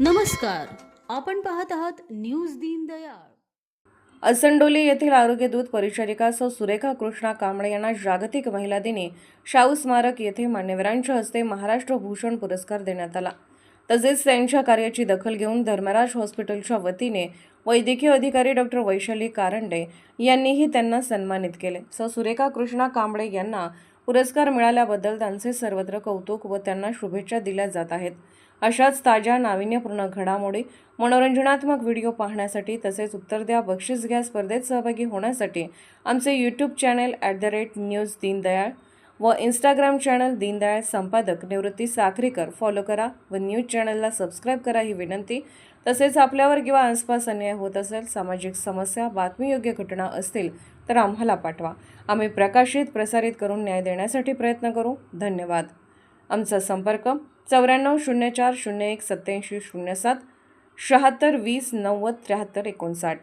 नमस्कार आपण पाहत आहात न्यूज दीनदयाळ असंडोली येथील आरोग्य दूत परिचारिका सौ सुरेखा कृष्णा कांबळे यांना जागतिक महिला दिनी शाहू स्मारक येथे मान्यवरांच्या हस्ते महाराष्ट्र भूषण पुरस्कार देण्यात आला. तसेच त्यांच्या कार्याची दखल घेऊन धर्मराज हॉस्पिटलच्या वतीने वैद्यकीय अधिकारी डॉक्टर वैशाली कारंडे यांनीही त्यांना सन्मानित केले. सौ सुरेखा कृष्णा कांबळे यांना पुरस्कार मिळाल्याबद्दल त्यांचे सर्वत्र कौतुक व त्यांना शुभेच्छा दिल्या जात आहेत. अशाच ताज्या नाविन्यपूर्ण घडामोडी मनोरंजनात्मक व्हिडिओ पाहण्यासाठी तसेच उत्तर द्या बक्षीस घ्या स्पर्धेत सहभागी होण्यासाठी आमचे YouTube channel at the rate news Deendayal व इंस्टाग्राम चॅनल दीनदयाळ संपादक निवृत्ती साखरीकर. फॉलो करा व न्यूज चॅनलला सबस्क्राईब करा ही विनंती. तसेच आपल्यावर किंवा आसपास अन्याय होत असेल सामाजिक समस्या बातमीयोग्य घटना असतील तर आम्हाला पाठवा. आम्ही प्रकाशित प्रसारित करून न्याय देण्यासाठी प्रयत्न करू. धन्यवाद. आमचा संपर्क चौऱ्याण्णव शून्य चार शून्य एक सत्याऐंशी शून्य सात शहात्तर वीस नव्वद त्र्याहत्तर एकोणसाठ.